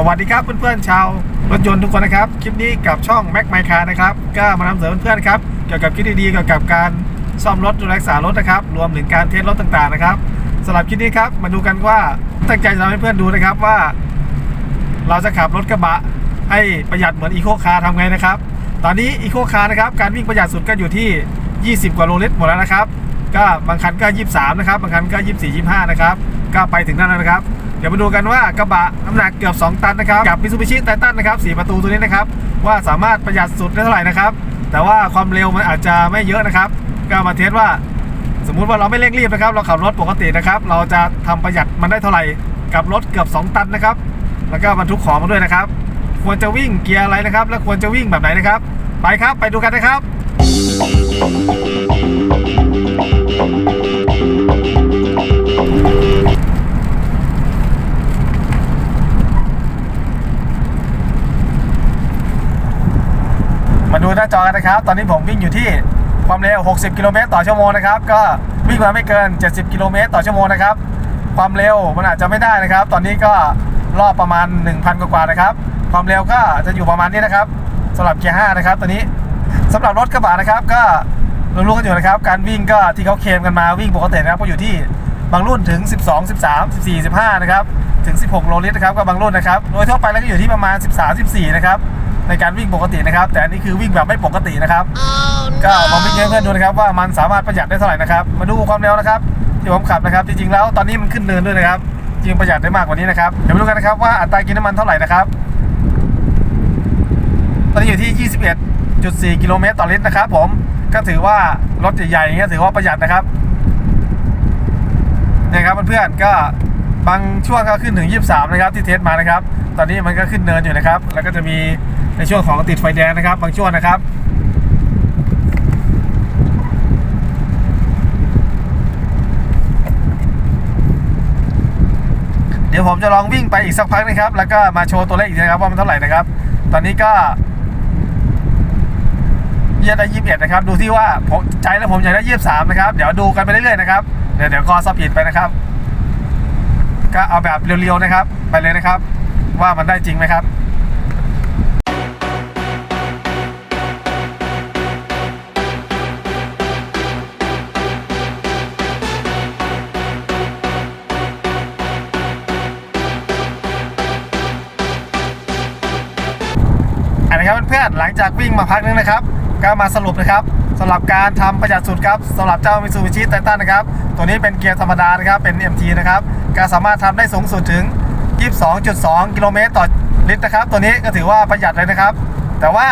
สวัสดีครับเพื่อนๆชาวรถยนต์ทุกคนนะครับ คลิปนี้กับช่อง Mac My Car นะครับก็มานำเสนอเพื่อนๆครับเกี่ยวกับคลิปดีๆเกี่ยวกับการซ่อมรถดูแลรักษารถนะครับ รวมถึงการเทสรถต่างๆนะครับสำหรับคลิปนี้ครับมาดูกันว่าตั้งใจจะทำให้เพื่อนดูนะครับว่า เราจะขับรถกระบะให้ประหยัดเหมือนอีโคคาร์ทำไงนะครับ ตอนนี้อีโคคาร์นะครับการวิ่งประหยัดสุดก็อยู่ที่ 20 กว่าโลลิตรหมดแล้วนะครับ ก็บางคันก็ 23 นะครับบางคันก็ 24 25 นะครับก็ไปถึงนั่นแล้วนะครับ เดี๋ยวมาดูกันว่ากระบะน้ำหนักเกือบ 2 ตันนะครับกับ Mitsubishi Titan นะครับ4ประตูตัวนี้นะครับว่าสามารถประหยัดสุดได้เท่าไหร่นะครับแต่ว่าความเร็วมันอาจจะไม่เยอะนะครับก็มาเทสว่า สมมุติว่าเราไม่เร่งรีบนะครับ เราขับรถปกตินะครับ เราจะทำประหยัดมันได้เท่าไหร่กับรถเกือบ 2 ตันนะครับ แล้วก็บรรทุกของมาด้วยนะครับ ควรจะวิ่งเกียร์อะไรนะครับ และควรจะวิ่งแบบไหนนะครับ ไปครับไปดูกันนะครับมาดูหน้า จอกันนะครับ ตอนนี้ผมวิ่งอยู่ที่ความเร็ว 60 กิโลเมตรต่อชั่วโมงนะครับ ก็วิ่งมาไม่เกิน 70 กิโลเมตรต่อชั่วโมงนะครับ ความเร็วมันอาจจะไม่ได้นะครับ ตอนนี้ก็รอบประมาณ 1,000 กว่านะครับ ความเร็วก็จะอยู่ประมาณนี้นะครับสำหรับเกียร์ 5 นะครับตัวนี้สำหรับรถกระบะนะครับ ก็รู้ๆกันอยู่นะครับ การวิ่งก็ที่เขาเคลมกันมาวิ่งปกตินะครับก็อยู่ที่บางรุ่นถึง 12 13 14 15 นะครับ ถึง 16 โลลิตรนะครับก็บางรุ่นนะครับ โดยทั่วไปแล้วก็อยู่ที่ประมาณ 13 14 นะครับ ในการวิ่งปกตินะครับ แต่อันนี้คือวิ่งแบบไม่ปกตินะครับ ก็ลองวิ่งให้เพื่อนดูนะครับ ว่ามันสามารถประหยัดได้เท่าไหร่นะครับ มาดูความเร็วนะครับ ที่ผมขับนะครับ จริงๆแล้วตอนนี้มันขึ้นเนินด้วยนะครับ จริงประหยัดได้มากกว่านี้นะครับเดี๋ยวมาดูกันนะครับว่าอัตรากินน้ำมันเท่าไหร่นะครับ ตอนนี้อยู่ที่ 21.4 กิโลเมตรต่อลิตรนะครับ ผมก็ถือว่ารถใหญ่ๆอย่างเงี้ยถือว่าประหยัดนะครับเนี่ยครับเพื่อนๆก็บางช่วงก็ขึ้นถึง 23 นะครับที่เทสมานะครับ ตอนนี้มันก็ขึ้นเนินอยู่นะครับ แล้วก็จะมี ในช่วงของติดไฟแดงนะครับ บางช่วงนะครับเดี๋ยวผมจะลองวิ่งไปอีกสักพักนะครับ แล้วก็มาโชว์ตัวเลขอีกนะครับว่ามันเท่าไหร่นะครับ ตอนนี้ก็ยียได้ยี่สิบเอ็ดนะครับ ดูที่ว่าผมใจแล้วผมอยากได้ยี่สิบสามนะครับ เดี๋ยวดูกันไปเรื่อยๆนะครับ เดี๋ยวเดี๋ยวก็สปีดไปนะครับ ก็เอาแบบเรียวๆนะครับ ไปเลยนะครับ ว่ามันได้จริงไหมครับ ครับเพื่อนๆหลังจากวิ่งมาพักนึงนะครับ ก็มาสรุปนะครับสำหรับการทำประหยัดสุดครับสำหรับเจ้า Mitsubishi Titan นะครับ ตัวนี้เป็นเกียร์ธรรมดานะครับ เป็น MT นะครับก็สามารถทำได้สูงสุดถึง 22.2 กิโลเมตรต่อลิตรนะครับ ตัวนี้ก็ถือว่าประหยัดเลยนะครับ แต่ว่า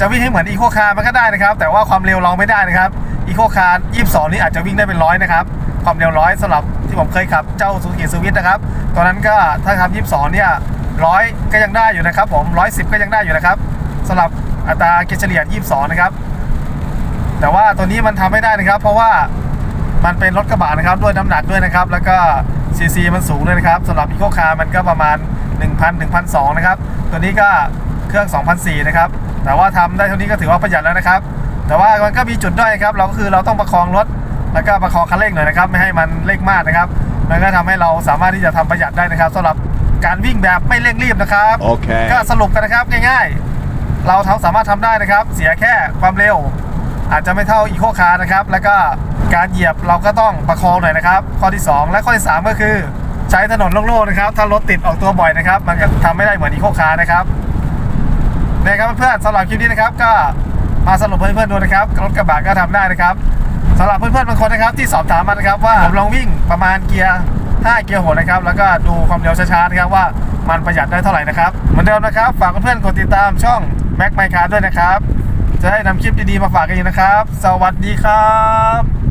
จะวิ่งให้เหมือนอีโคคาร์มันก็ได้นะครับ แต่ว่าความเร็วเราไม่ได้นะครับอีโคคาร์22 นี่อาจจะวิ่งได้เป็นร้อยนะครับ ความเร็วร้อยสำหรับที่ผมเคยขับเจ้าซูซูกิสวิตนะครับตอนนั้นก็ถ้าขับ 22 เนี่ย ร้อยก็ยังได้อยู่นะครับผม110ก็ยังได้อยู่นะครับสำหรับอัตราเกเฉลี่ย22 นะครับ แต่ว่าตัวนี้มันทำไม่ได้นะครับ เพราะว่ามันเป็นรถกระบะนะครับด้วยน้ำหนักด้วยนะครับ แล้วก็ซีซีมันสูงด้วยนะครับสำหรับอีโคคาร์มันก็ประมาณ 1,000 1,200นะครับ ตัวนี้ก็เครื่อง2,004นะครับ แต่ว่าทำได้เท่านี้ก็ถือว่าประหยัดแล้วนะครับ แต่ว่ามันก็มีจุดด้อยครับ เราก็คือเราต้องประคองรถ แล้วก็ประคองคันเร่งหน่อยนะครับ ไม่ให้มันเร่งมากนะครับ มันก็ทำให้เราสามารถที่จะทำประหยัดได้นะครับสำหรับ การวิ่งแบบไม่เร่งรีบนะครับ Okay. ก็สรุปกันนะครับง่ายๆ เราทำสามารถทำได้นะครับ เสียแค่ความเร็ว อาจจะไม่เท่าอีโคคาร์นะครับ แล้วก็การเหยียบเราก็ต้องประคองหน่อยนะครับ ข้อที่ 2 และข้อที่ 3 ก็คือ ใช้ถนนโล่งๆนะครับ ถ้ารถติดออกตัวบ่อยนะครับ มันก็ทำไม่ได้เหมือนอีโคคาร์นะครับเนี่ยครับเพื่อนๆสำหรับคลิปนี้นะครับก็มาสรุปให้เพื่อนๆดูนะครับรถกระบะก็ทำได้นะครับสำหรับเพื่อนๆบางคนนะครับที่สอบถามมานะครับว่าผมลองวิ่งประมาณเกียร์ 5 เกียร์โหดนะครับ แล้วก็ดูความเร็วช้าๆนะครับว่ามันประหยัดได้เท่าไหร่นะครับ เหมือนเดิมนะครับ ฝากเพื่อนๆกดติดตามช่อง Mac My Car ด้วยนะครับ จะได้นำคลิปดีๆมาฝากกันอีกนะครับ สวัสดีครับ